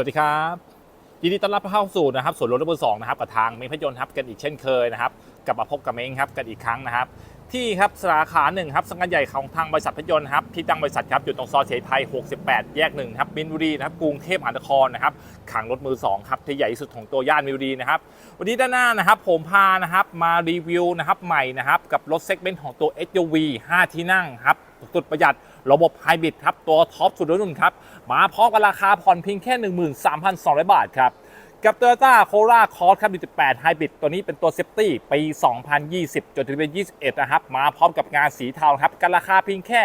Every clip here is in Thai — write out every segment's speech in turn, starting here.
วัสดีครับยินดีต้อนรับเข้าสู่นะครับส่วนรถรถมือสองนะครับกับทางเมงพยนต์ครับกันอีกเช่นเคยนะครับกลับมาพบกับเมงครับกันอีกครั้งนะครับ ที่ครับสาขาหนึ่งครับสังกัดใหญ่ของทางบริษัทพยนต์ครับที่ตั้งบริษัทครับอยู่ตรงซอยเฉลิมไทย 68 แยกหนึ่งครับมินบุรีนะครับกรุงเทพมหานครนะครับขังรถมือสองครับที่ใหญ่ที่สุดของตัวย่านมินบุรีนะครับวันนี้ด้านหน้านะครับผมพานะครับมารีวิวนะครับใหม่นะครับกับรถเซกเมนต์ของตัว SUV 5 ที่นั่งครับสุดประหยัด ระบบไฮบริดครับ ตัวท็อปสุดรุ่นครับ มาพร้อมกับราคาผ่อนเพียงแค่ 13,200 บาทครับ กับ Toyota Corolla Cross ครับ18 Hybrid ตัวนี้เป็นตัวเซฟตี้ปี 2020 จนถึงเป็น 21 นะครับ มาพร้อมกับงานสีเทาครับกันราคาเพียงแค่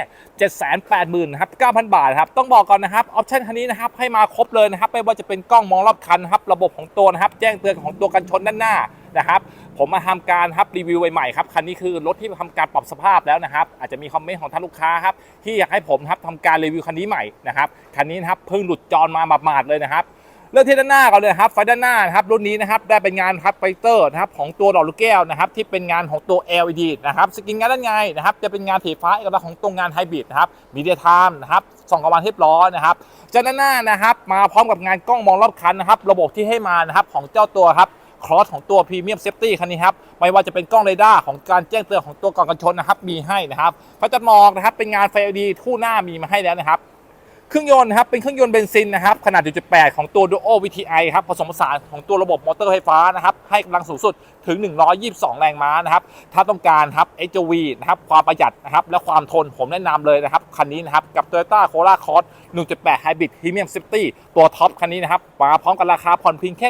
780,000ครับ9,000 บาทครับ ต้องบอกก่อนนะครับ ออปชั่นคันนี้นะครับ ให้มาครบเลยนะครับ ไม่ว่าจะเป็นกล้องมองรอบคันครับ ระบบของตัวนะครับ แจ้งเตือนของตัวกันชนด้านหน้านะครับ ผมมาทำการครับรีวิวใหม่ๆครับคันนี้คือรถที่ทำการปรับสภาพแล้วนะครับ อาจจะมีคอมเมนต์ของท่านลูกค้าครับที่อยากให้ผมครับทำการรีวิวคันนี้ใหม่นะครับคันนี้นะครับเพิ่งหลุดจรมาหมาดๆเลยนะครับเริ่มที่ด้านหน้าก่อนเลยครับไฟด้านหน้านะครับรุ่นนี้นะครับได้เป็นงานครับไฟเตอร์นะครับของตัวดอกลูกแก้วนะครับที่เป็นงานของตัว LED นะครับสกินงานด้านในนะครับจะเป็นงานถีฟ้าเอกลักษณ์ของตัวงานไฮบริดนะครับมีเดียไทม์นะครับส่องกระวานเทปล้อนะครับจากด้านหน้านะครับมาพร้อมกับงานกล้องมองรอบคันนะครับระบบที่ให้มานะครับของเจ้าตัวครับ ครอสของตัวพรีเมียมเซฟตี้คันนี้ครับไม่ว่าจะเป็นกล้องเรดาร์ของการแจ้งเตือนของตัวกล่องกันชนนะครับมีให้นะครับไฟตัดหมอกนะครับเป็นงานไฟ LED คู่หน้ามีมาให้แล้วนะครับเครื่องยนต์นะครับเป็นเครื่องยนต์เบนซินนะครับขนาด 1.8 ของตัว Duo VTI ครับผสมผสานของตัวระบบมอเตอร์ไฟฟ้านะครับให้กำลังสูงสุดถึง 122 แรงม้านะครับถ้าต้องการครับ HOV นะครับความประหยัดนะครับและความทนผมแนะนำเลยนะครับคันนี้นะครับกับ Toyota Corolla Cross 1.8 Hybrid Premium Safety ตัวท็อปคันนี้นะครับมาพร้อมกับราคาผ่อนเพียงแค่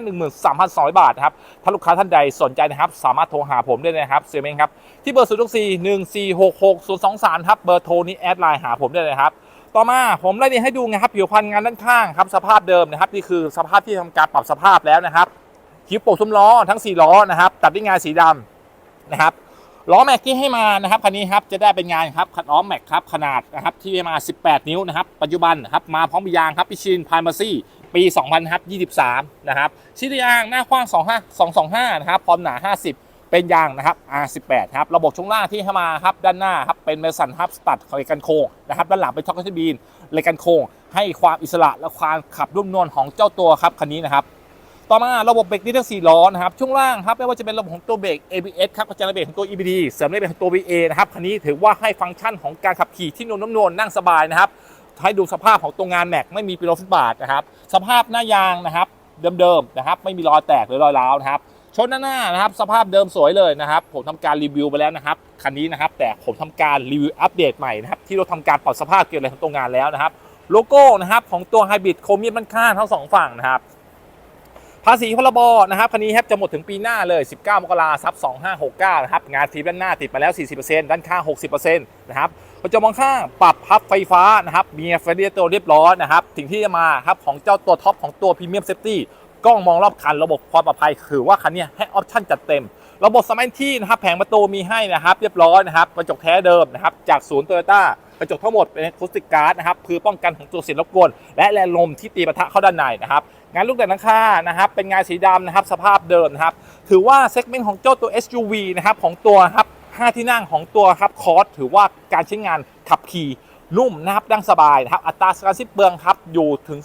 13,200 บาทนะครับถ้าลูกค้าท่านใดสนใจนะครับ สามารถโทรหาผมได้เลยนะครับเซเมงครับ ที่เบอร์0 4 1 4 6 6 0 2 3ครับเบอร์โทรนี้แอดไลน์หาผมได้เลยครับต่อมาผมไล่เรียงให้ดูนะครับผิวพรรณงานด้านข้างครับสภาพเดิมนะครับนี่คือสภาพที่ทำการปรับสภาพแล้วนะครับคิ้วโป่งซุ้มล้อทั้ง 4 ล้อนะครับตัดด้วยงานสีดำนะครับ ล้อแม็กที่ให้มานะครับคันนี้ครับจะได้เป็นงานครับคัดล้อแม็กครับขนาดนะครับที่มา 18 นิ้วนะครับปัจจุบันครับมาพร้อมยางครับพิชินพายมาซี่ปี 2023 นะครับชิ้นยางหน้ากว้าง 25 225 นะครับพร้อมหนา 50 เป็นยางนะครับ R18 ครับระบบช่วงล่างที่ให้มาครับด้านหน้าครับเป็นเมสันฮับสตัดเหล็กกันโค้งนะครับด้านหลังเป็นท็อกเกอร์บีนเหล็กกันโค้งให้ความอิสระและความขับรุ่มนวลของเจ้าตัวครับคันนี้นะครับ ต่อมาระบบเบรกนี่ทั้ง4ล้อนะครับช่วงล่างครับไม่ว่าจะเป็นระบบของตัวเบรก ABS ครับกระจายเบรกของตัว EBD เสริมด้เบรกของตัว VA นะครับคันนี้ถือว่าให้ฟังก์ชันของการขับขี่ที่นุ่มนวลนั่งสบายนะครับให้ดูสภาพของตัวงานแม็กไม่มีปีโลฟุตบาทนะครับสภาพหน้ายางนะครับเดิมๆนะครับไม่มีรอยแตกหรือรอยร้าวนะครับชนหน้านะครับสภาพเดิมสวยเลยนะครับ ผมทำการรีวิวไปแล้วนะครับคันนี้นะครับแต่ผมทำการรีวิวอัปเดตใหม่นะครับที่เราทำการปรับสภาพเกี่ยวกับตัวงานแล้วนะครับ โลโก้นะครับของตัวไฮบริดโครเมียมด้านข้างทั้งสองฝั่งนะครับ ภาษีพรบนะครับคันนี้ครับจะหมดถึงปีหน้าเลย 19 มกราคม2569 นะครับ งานทีด้านหน้าติดมาแล้ว 40%ด้านข้าง 60%นะครับกระจกมองข้างปรับพับไฟฟ้านะครับ มีเฟรนด์ตัวเรียบร้อยนะครับสิ่งที่จะมาครับของเจ้าตัวท็อปของตัวพรีเมียมเซฟตี้กล้องมองรอบคันระบบความปลอดภัยคือว่าคันนี้ให้ออปชั่นจัดเต็ม ระบบสมัยที่นะครับแผงประตูมีให้นะครับ เรียบร้อยนะครับกระจกแท้เดิมนะครับจากศูนย์โตโยต้ากระจกทั้งหมดเป็นฟูสติกการ์ดนะครับคือป้องกันของตัวเสียงรบกวนและแรงลมที่ตีปะทะเข้าด้านในนะครับ งานลูกแต่งหลังคานะครับเป็นงานสีดำนะครับสภาพเดิมนะครับถือว่าเซกเมนต์ของเจ้าตัว SUV นะครับของตัวครับ5ที่นั่งของตัวครับคอร์สถือว่าการใช้งานขับขี่นุ่มนะครับดังสบายนะครับอัตราการสิ้เปลืองครับอยู่ถึง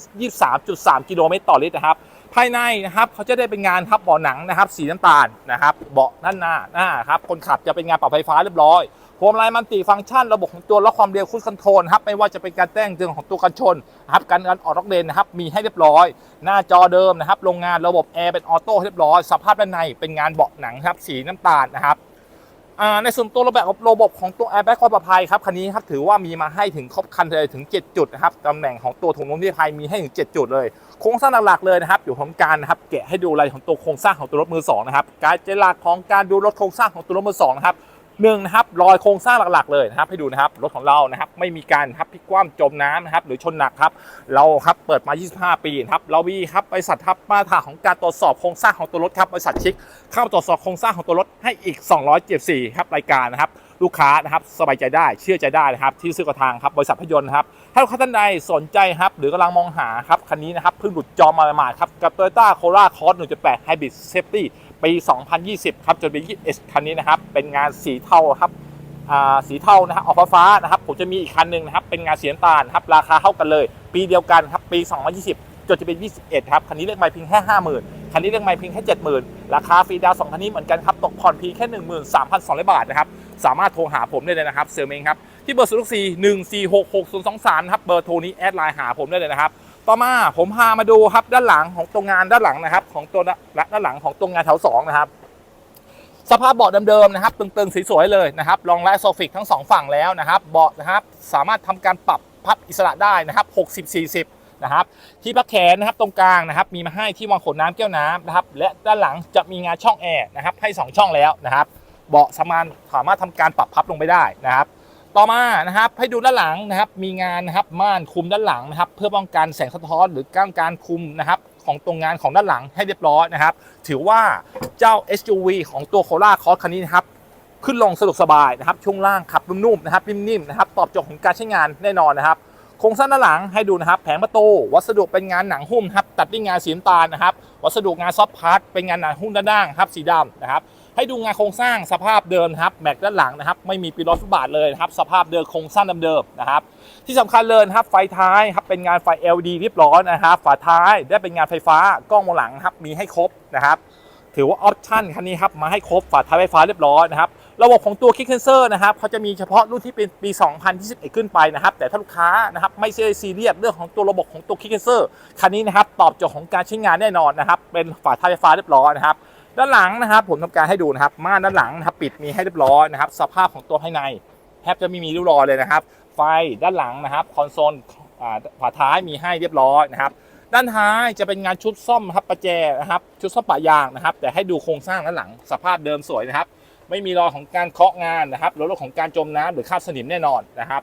23.3 กิโลเมตรต่อลิตรนะครับภายในนะครับเขาจะได้เป็นงานครับเบาะหนังนะครับสีน้ำตาลนะครับเบาะด้านหน้าหน้าครับคนขับจะเป็นงานปรับไฟฟ้าเรียบร้อย พวงมาลัยมันติฟังก์ชันระบบของตัวล็อกความเร็วคุ i คอนโทรลครับไม่ว่าจะเป็นการแจ้งเตือนของตัวกันชนนครับการการออกรถเลนนะครับมีให้เรียบร้อย หน้าจอเดิมนะครับโรงงานระบบแอร์เป็นออโต้เรียบร้อยสภาพด้านในเป็นงานเบาะหนังครับสีน้ำตาลนะครับในส่วนตัวระบบระบบของตัวแอร์แบ็กความปลอดภัยครับคันนี้ครับถือว่ามีมาให้ถึงครบคันเลยถึง 7 จุดนะครับตำแหน่งของตัวถุงลมนิรภัยมีให้ถึง 7 จุดเลย โครงสร้างหลักๆเลยนะครับอยู่ของการนะครับแกะให้ดูรายของตัวโครงสร้างของตัวรถมือสองนะครับการเจหลักของการดูรถโครงสร้างของตัวรถมือสองนะครับ หนึ่งนะครับรอยโครงสร้างหลักๆเลยนะครับให้ดูนะครับรถของเรานะครับไม่มีการครับพลิกคว่ำจมน้ำนะครับหรือชนหนักครับเราครับเปิดมา 25 ปีนะครับเรามีครับบริษัทครับมาตรฐานของการตรวจสอบโครงสร้างของตัวรถครับบริษัทชิคเข้าตรวจสอบโครงสร้างของตัวรถให้อีก 274ครับรายการนะครับลูกค้านะครับสบายใจได้เชื่อใจได้นะครับที่ซื้อกระทางครับบริษัทพยนต์นะครับถ้าลูกค้าท่านใดสนใจครับหรือกำลังมองหาครับคันนี้นะครับเพิ่งหลุดจอมาใหม่ๆครับกับ Toyota Corolla Cross 1.8 Hybrid Safety ปี 2020 ครับจนเป็น21คันนี้นะครับเป็นงานสีเทาครับอ่าสีเทานะครับออกฟ้าๆนะครับผมจะมีอีกคันหนึ่งนะครับเป็นงานสีน้ำตาลครับราคาเท่ากันเลย ปีเดียวกันครับปี 2020 จดจะเป็น 21 ครับคันนี้เลขไมล์เพียงแค่ 50,000 คันนี้เลขไมล์เพียงแค่ 70,000 ราคาฟรีดาวสองคันนี้เหมือนกันครับตกผ่อนเพียงแค่ 13,200 บาทนะครับสามารถโทรหาผมได้เลยนะครับเซลเมงครับที่เบอร์0 4 1 4 6 6 0 2 3นะครับเบอร์โทรนี้แอดไลน์หาผมได้เลยนะครับ ต่อมาผมพามาดูครับด้านหลังของตัวงานด้านหลังนะครับ ของตัวด้านหลังของตัวงานแถวสองนะครับ สภาพเบาะเดิมๆนะครับ ตึงๆสวยๆเลยนะครับรองและโซฟิกทั้งสองฝั่งแล้วนะครับ เบาะนะครับสามารถทำการปรับพับอิสระได้นะครับ 60-40นะครับที่พักแขนนะครับตรงกลางนะครับ มีมาให้ที่วางขวดน้ำแก้วน้ำนะครับ และด้านหลังจะมีงานช่องแอร์นะครับ ให้ 2 ช่องแล้วนะครับ เบาะสามารถสามารถทำการปรับพับลงไปได้นะครับ ต่อมานะครับให้ดูด้านหลังนะครับมีงานนะครับม่านคุมด้านหลังนะครับ เพื่อป้องกันแสงสะท้อนหรือก้างการคุมนะครับของตรงงานของด้านหลังให้เรียบร้อยนะครับ ถือว่าเจ้า SUV ของตัวโคราคอร์สคันนี้นะครับขึ้นลงสะดวกสบายนะครับช่วงล่างขับนุ่มๆนะครับนิ่มๆนะครับตอบโจทย์ของการใช้งานแน่นอนนะครับโครงสร้างด้านหลังให้ดูนะครับ แผงประตูวัสดุเป็นงานหนังหุ้มครับตัดด้วยงานสีน้ำตาลนะครับ วัสดุงานซอฟต์พาร์ทเป็นงานหนังหุ้มด้านล่างครับสีดำนะครับ ให้ดูงานโครงสร้างสภาพเดิมครับแม็กด้านหลังนะครับ ไม่มีปีล้อฟุตบาทเลยครับ สภาพเดิมโครงสร้างเดิมๆนะครับ ที่สำคัญเลยนครับไฟท้ายครับเป็นงานไฟ LED เรียบร้อยนะครับ ฝาท้ายได้เป็นงานไฟฟ้ากล้องมองหลังครับมีให้ครบนะครับถือว่าออปชั่นคันนี้ครับมาให้ครบฝาท้ายไฟฟ้าเรียบร้อยนะครับระบบของตัวคิกเซนเซอร์นะครับเขาจะมีเฉพาะรุ่นที่เป็นปี 2021 ขึ้นไปนะครับ แต่ถ้าลูกค้านะครับไม่ซีเรียสเรื่องของตัวระบบของตัวคิกเซนเซอร์คันนี้นะครับตอบโจทย์ของการใช้งานแน่นอนนะครับ เป็นฝาท้ายไฟฟ้าเรียบร้อยนะครับ ด้านหลังนะครับ ผมทำการให้ดูนะครับ ม่านด้านหลังนะครับปิดมีให้เรียบร้อยนะครับ สภาพของตัวภายในแทบจะไม่มีริ้วรอยเลยนะครับ ไฟด้านหลังนะครับ คอนโซลฝาท้ายมีให้เรียบร้อยนะครับ ด้านท้ายจะเป็นงานชุดซ่อมครับประแจนะครับ ชุดซ่อมปะยางนะครับ แต่ให้ดูโครงสร้างด้านหลัง สภาพเดิมสวยนะครับ ไม่มีรอยของการเคาะงานนะครับหรือรอยของการจมน้ำหรือคราบสนิมแน่นอนนะครับ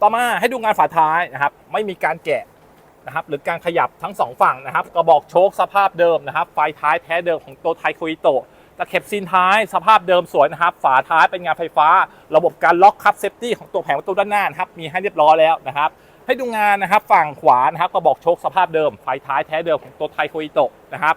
ต่อมาให้ดูงานฝาท้ายนะครับ ไม่มีการแกะ นะครับหรือการขยับทั้งสองฝั่งนะครับกระบอกโชคสภาพเดิมนะครับ ไฟท้ายแท้เดิมของตัวไทโคอิโตะตะเข็บซีนท้ายสภาพเดิมสวยนะครับ ฝาท้ายเป็นงานไฟฟ้า ระบบการล็อกคับเซฟตี้ของตัวแผงประตูด้านหน้านะครับมีให้เรียบร้อยแล้วนะครับ ให้ดูงานนะครับฝั่งขวานะครับกระบอกโชคสภาพเดิม ไฟท้ายแท้เดิมของตัวไทโคอิโตะนะครับ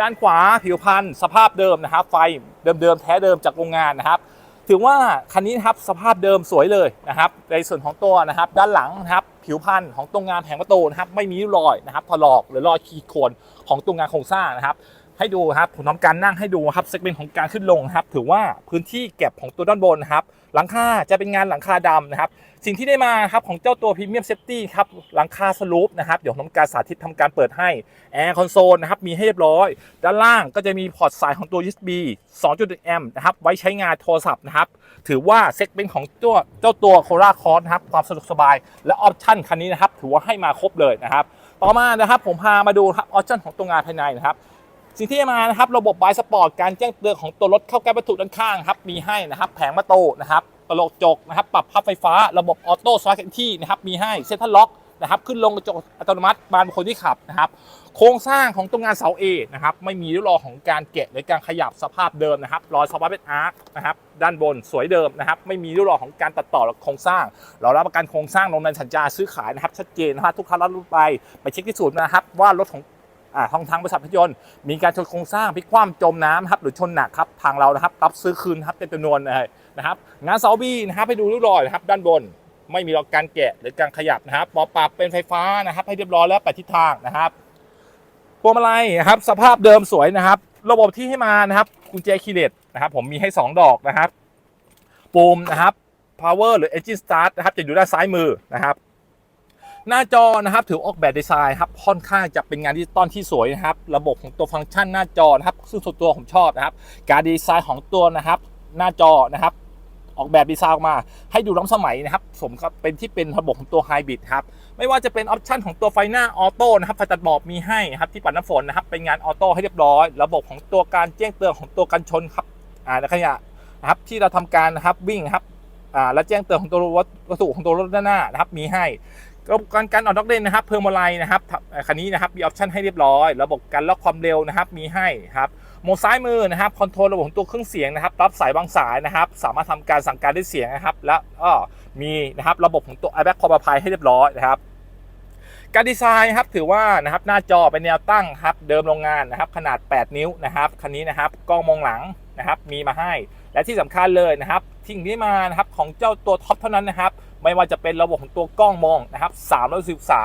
ด้านขวาผิวพันธุ์สภาพเดิมนะครับ ไฟเดิมๆแท้เดิมจากโรงงานนะครับ ถือว่าคันนี้นะครับสภาพเดิมสวยเลยนะครับในส่วนของตัวนะครับด้านหลังนะครับผิวพันธุ์ของตรงงานแผงประตูนะครับไม่มีรอยนะครับถลอกหรือรอยขีดข่วนของตรงงานโครงสร้างนะครับให้ดูครับผมทำการนั่งให้ดูครับเซกเมนต์ของการขึ้นลงครับถือว่าพื้นที่เก็บของตัวด้านบนนะครับหลังคาจะเป็นงานหลังคาดำนะครับ สิ่งที่ได้มาครับของเจ้าตัวพรีเมียมเซฟตี้ครับหลังคาสลูปนะครับเดี๋ยวผมทำการสาธิตทำการเปิดให้แอร์คอนโซลนะครับมีให้เรียบร้อย ด้านล่างก็จะมีพอร์ตสายของตัว USB 2.1แอมป์นะครับไว้ใช้งานโทรศัพท์นะครับถือว่าเซ็กเมนของตัวเจ้าตัวโคราคอร์นะครับความสะดวกสบายและออปชั่นคันนี้นะครับถือว่าให้มาครบเลยนะครับต่อมานะครับผมพามาดูครับออปชั่นของตัวงานภายในนะครับสิ่งที่มานะครับระบบบายสปอร์ตการแจ้งเตือนของตัวรถเข้าใกล้วัตถุด้านข้างครับมีให้นะครับแผงประตูนะครับ กระโหลกจกนะครับปรับพับไฟฟ้าระบบออโต้สวาร์ทที่นะครับมีให้เซ็นทรัลล็อกนะครับขึ้นลงกระจกอัตโนมัติบานคคลที่ขับนะครับโครงสร้างของตัวงานเสาเอนะครับไม่มีริ้วรอยของการแกะหรือการขยับสภาพเดิมนะครับรอยสปาร์เป็นอาร์คนะครับด้านบนสวยเดิมนะครับไม่มีริ้วรอยของการตัดต่อโครงสร้าง เรารับประกันโครงสร้างลงในสัญญาซื้อขายนะครับชัดเจนนะครับทุกครั้งรับรู้ไปไปเช็คที่ศูนย์นะครับว่ารถของ อ่าทางทางบริษัทพยนต์มีการชนโครงสร้างพลิกคว่ำจมน้ำครับหรือชนหนักครับทางเรานะครับรับซื้อคืนครับเต็มจำนวนเลยนะครับงานเสาบีนะครับให้ดูริ้วรอยนะครับด้านบนไม่มีรอยการแกะหรือการขยับนะครับปอปรับเป็นไฟฟ้านะครับ ให้เรียบร้อยแล้วไปทิศทางนะครับพวงมาลัยนะครับ สภาพเดิมสวยนะครับ ระบบที่ให้มานะครับกุญแจคีย์เลสนะครับ ผมมีให้ 2 ดอกนะครับปุ่มนะครับ power หรือ engine start นะครับจะอยู่ด้านซ้ายมือนะครับ หน้าจอนะครับถือออกแบบดีไซน์ครับค่อนข้างจะเป็นงานดิจิตอลที่สวยนะครับ ระบบของตัวฟังก์ชันหน้าจอนะครับ ซึ่งส่วนตัวผมชอบนะครับ การดีไซน์ของตัวนะครับ หน้าจอนะครับ ออกแบบดีไซน์ออกมา ให้ดูล้ำสมัยนะครับ สมกับเป็นที่เป็นระบบของตัวไฮบริดครับ ไม่ว่าจะเป็นออปชันของตัวไฟหน้าออโต้นะครับไฟตัดหมอกมีให้ครับที่ปัดน้ำฝนนะครับ เป็นงานออโต้ให้เรียบร้อย ระบบของตัวการแจ้งเตือนของตัวกันชนครับอ่าและขยะนะครับที่เราทำการนะครับวิ่งครับอ่าและแจ้งเตือนของตัววัตถุของตัวรถด้านหน้านะครับมีให้ ระบบการการออกดอกเลนนะครับเพิ่มอะไรนะครับคันนี้นะครับมีออปชันให้เรียบร้อย ระบบการล็อกความเร็วนะครับมีให้ครับโมซ้ายมือนะครับคอนโทรลระบบของตัวเครื่องเสียงนะครับรับสายบางสายนะครับสามารถทำการสั่งการด้วยเสียงนะครับ และก็มีนะครับระบบของตัว airbag ความปลอภัยให้เรียบร้อยนะครับการดีไซน์ครับถือว่านะครับหน้าจอเป็นแนวตั้งครับเดิมโรงงานนะครับขนาด 8 นิ้วนะครับคันนี้นะครับกล้องมองหลังนะครับมีมาให้ และที่สำคัญเลยนะครับทิ้งที่มานะครับของเจ้าตัวท็อปเท่านั้นนะครับ ไม่ว่าจะเป็นระบบของตัวกล้องมองนะครับ360องศา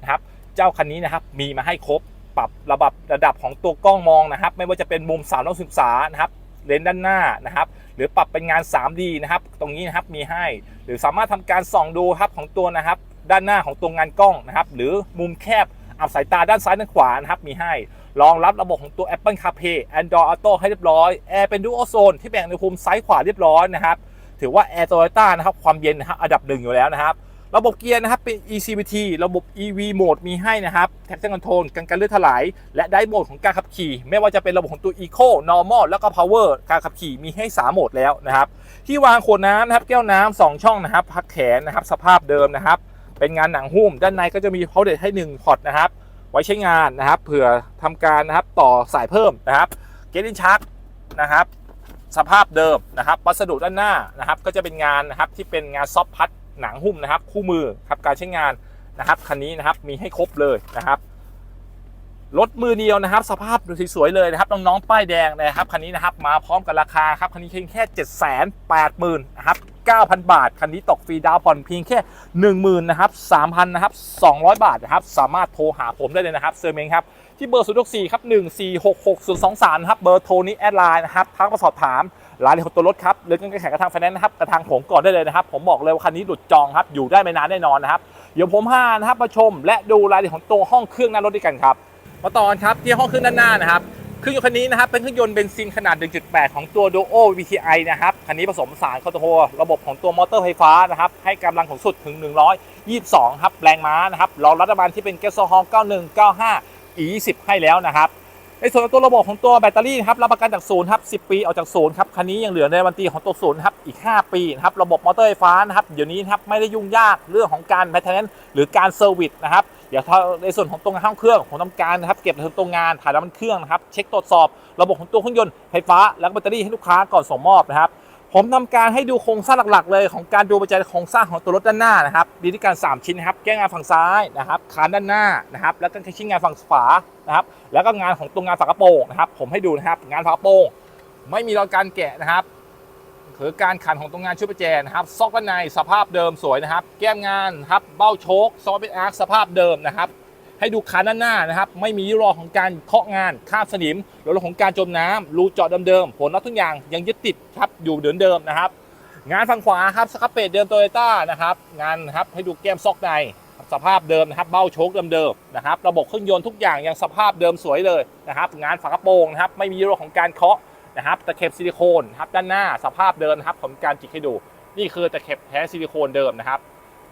นะครับ เจ้าคันนี้นะครับมีมาให้ครบปรับระดับระดับของตัวกล้องมองนะครับ ไม่ว่าจะเป็นมุม360านะครับเลนส์ด้านหน้านะครับ หรือปรับเป็นงาน 3D นะครับ ตรงนี้นะครับมีให้ หรือสามารถทำการส่องดูครับของตัวนะครับ ด้านหน้าของตัวงานกล้องนะครับ หรือมุมแคบอับสายตาด้านซ้ายด้านขวานะครับมีให้รองรับระบบของตัว Apple CarPlay Android Auto ให้เรียบร้อยแอร์เป็น Dual Zone ที่แบ่งอุณหภูมิซ้ายขวาเรียบร้อยนะครับ ถือว่า Air Toyota นะครับความเย็นนะครับอันดับหนึ่งอยู่แล้วนะครับ ระบบเกียร์นะครับเป็น ECVT ระบบ EV Mode มีให้นะครับ Traction Control กันการเลื่อนถลาย และได้โหมดของการขับขี่ ไม่ว่าจะเป็นระบบของตัว Eco Normal แล้วก็ Power การขับขี่มีให้ 3 โหมดแล้วนะครับ ที่วางขวดน้ำนะครับแก้วน้ำสองช่องนะครับพักแขนนะครับสภาพเดิมนะครับ เป็นงานหนังหุ้ม ด้านในก็จะมี power outlet ให้1พอร์ตนะครับไว้ใช้งานนะครับเผื่อทำการนะครับต่อสายเพิ่มนะครับเกลินชักนะครับ สภาพเดิมนะครับวัสดุด้านหน้านะครับก็จะเป็นงานนะครับที่เป็นงานซอฟพัดหนังหุ้มนะครับ คู่มือครับการใช้งานนะครับคันนี้นะครับมีให้ครบเลยนะครับรถมือเดียวนะครับ สภาพดูสวยๆเลยนะครับน้องๆป้ายแดงนะครับคันนี้นะครับมาพร้อมกับราคาครับคันนี้เพียงแค่ 7 8 0 0 0 0นะครับ9,000 บาท คันนี้ตกฟรีดาวผ่อนเพียงแค่ 10,000นะครับ3,000นะครับ200 บาทนะครับสามารถโทรหาผมได้เลยนะครับเซอร์เมงครับ ที่เบอร์ 0 6 4 ครับ 1 4 6 6 0 2 3 นะครับ เบอร์โทรนี้แอดไลน์นะครับทักมาสอบถามรายละเอียดของตัวรถครับหรือการแข่งกับทางไฟแนนซ์นะครับกับทางผมก่อนได้เลยนะครับ ผมบอกเลยว่าคันนี้หลุดจองครับ อยู่ได้ไม่นานแน่นอนนะครับ เดี๋ยวผมพานะครับมาชม และดูรายละเอียดของตัวห้องเครื่องหน้ารถด้วยกันครับ มาต่อนครับที่ห้องเครื่องด้านหน้านะครับเครื่องยนต์คันนี้นะครับเป็นเครื่องยนต์เบนซินขนาด 1.8 ของตัว Duo VTI นะครับคันนี้ผสมสานเข้าตัวระบบของตัวมอเตอร์ไฟฟ้านะครับให้กำลังสูงสุดถึง 122 ครับแรงม้านะครับรองรับน้ำมันที่เป็นแก๊สโซฮอล์91 95 E20 ให้แล้วนะครับในส่วนของตัวระบบของตัวแบตเตอรี่ครับรับประกันจากศูนย์ครับ 10 ปีออกจากศูนย์ครับคันนี้ยังเหลือในวันตีของตัวศูนย์ครับอีก 5 ปีนะครับระบบมอเตอร์ไฟฟ้านะครับเดี๋ยวนี้ครับไม่ได้ยุ่งยากเรื่องของการแมทเทนนหรือการเซอร์วิสนะครับเดี๋ยวในส่วนของตรงห้องเครื่องผมทำการนะครับเก็บในตรงงานถ่ายน้ำมันเครื่องนะครับเช็คตรวจสอบ ระบบของตัวเครื่องยนต์ไฟฟ้าแล้วก็แบตเตอรี่ให้ลูกค้าก่อนส่งมอบนะครับ ผมทำการให้ดูโครงสร้างหลักๆ เลยของการดูปัจจัยโครงสร้างของตัวรถด้านหน้านะครับมีด้วยกัน3ชิ้นนะครับแก้งานฝั่งซ้ายนะครับคานด้านหน้านะครับ แล้วก็ชิ้นงานฝั่งขวานะครับ แล้วก็งานของตรงงานฝากระโปรงนะครับ ผมให้ดูนะครับ งานฝากระโปรงไม่มีรอยการแกะนะครับคือการขันของตรงงานชุดประแจนะครับซอกด้านในสภาพเดิมสวยนะครับ แก้มงานครับเบ้าโชคซอฟต์เป็นอาร์คสภาพเดิมนะครับ ให้ดูคันด้านหน้านะครับ ไม่มีรอยของการเคาะงานคาบสนิมหรือรอยของการจมน้ำรูเจาะเดิมๆผลน็อตทุกอย่างยังยึดติดครับอยู่เดิมเดิมๆนะครับ งานฝั่งขวาครับสครับเปดเดิมโตโยต้านะครับงานครับให้ดูแก้มซอกในสภาพเดิมนะครับเบ้าโชคเดิมๆนะครับ ระบบเครื่องยนต์ทุกอย่างยังสภาพเดิมสวยเลยนะครับ งานฝากระโปรงนะครับ ไม่มีรอยของการเคาะนะครับตะเข็บซิลิโคนนะครับด้านหน้าสภาพเดิมนะครับผมการจิกให้ดู นี่คือตะเข็บแท้ซิลิโคนเดิมนะครับ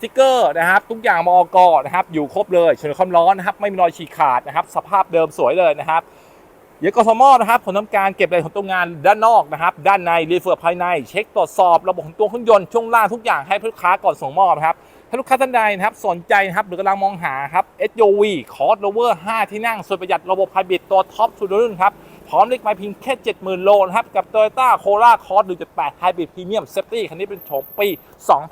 ติ๊กเกอร์นะครับทุกอย่างมอกนะครับอยู่ครบเลยเฉยความร้อนนะครับไม่มีรอยฉีกขาดนะครับสภาพเดิมสวยเลยนะครับเยวกสมนะครับผมทำการเก็บรายของตัวงานด้านนอกนะครับ ด้านในรีเฟิร์ภายใน เช็คตรวจสอบระบบของตัวเครื่องยนต์ช่วงล่างทุกอย่างให้ลูกค้าก่อนส่งมอบนะครับถ้าลูกค้าท่านใดนะครับสนใจนะครับหรือกำลังมองหาครับ SUV Crossover 5 ที่นั่งสุดประหยัดระบบไฮบริดตัวท็อปสุดรุ่นครับ พร้อมเลขไม้เพียงแค่ 70,000 โลนะครับ กับ Toyota Corolla Cross 1.8 Hybrid Premium Safety คันนี้เป็นโฉมปี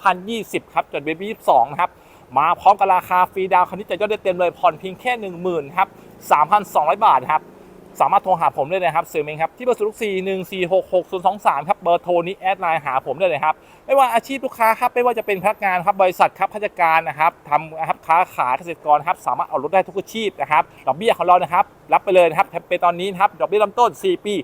2020 ครับจดเบบี้22 นะครับ มาพร้อมกับราคาฟรีดาวคันนี้จะยอดได้เต็มเลยผ่อนเพียงแค่ 10,000ครับ3,200 บาทครับ สามารถโทรหาผมได้เลยครับเซอเมงครับที่เบอร์ศูนย์สี่หนึ่งสี่หกหกศูนย์สองสามครับเบอร์โทรนี้แอดไลน์หาผมได้เลยครับไม่ว่าอาชีพลูกค้าครับไม่ว่าจะเป็นพนักงานครับบริษัทครับข้าราชการนะครับทำนะครับค้าขายเกษตรกรครับสามารถเอารถได้ทุกอาชีพนะครับดอกเบี้ยของเรานะครับรับไปเลยนะครับแถมเป็นตอนนี้นะครับดอกเบี้ยลำต้น 4 ปี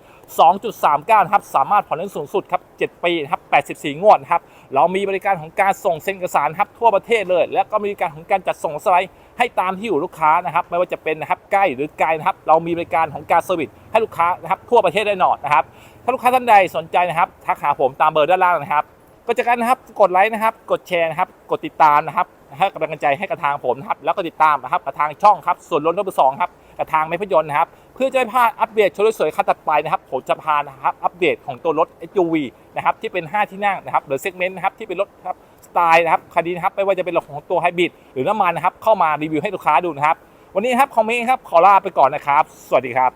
2.39นครับสามารถผ่อนได้สูงสุดครับ7ปีครับ84 งวดครับเรามีบริการของการส่งเซ็นเอกสารครับทั่วประเทศเลย และก็มีบริการของการจัดส่งสไลด์ ให้ตามที่อยู่ลูกค้านะครับ ไม่ว่าจะเป็นนะครับใกล้หรือไกลนะครับ เรามีบริการของการเซอร์วิสให้ลูกค้านะครับทั่วประเทศได้หนอนนะครับ ถ้าลูกค้าท่านใดสนใจนะครับทักหาผมตามเบอร์ด้านล่างนะครับ ก็จากกันนะครับกดไลค์นะครับ กดแชร์นะครับ กดติดตามนะครับให้กำลังใจให้กับทางผมนะครับ แล้วก็ติดตามนะครับกับทางช่องครับส่วนลดรถมือสองครับกับทางไม่พยนต์นะครับ เพื่อจะไม่พลาดอัปเดตชุดสวยคันตัดไปนะครับผมจะพานะครับอัปเดตของตัวรถ SUV นะครับที่เป็น 5 ที่นั่งนะครับหรือเซกเมนต์นะครับที่เป็นรถครับ สไตล์นะครับคันนี้นะครับไม่ว่าจะเป็นรถของตัวไฮบริดหรือน้ำมันนะครับเข้ามารีวิวให้ลูกค้าดูนะครับ วันนี้ครับคอมเมนต์ครับขอลาไปก่อนนะครับ สวัสดีครับ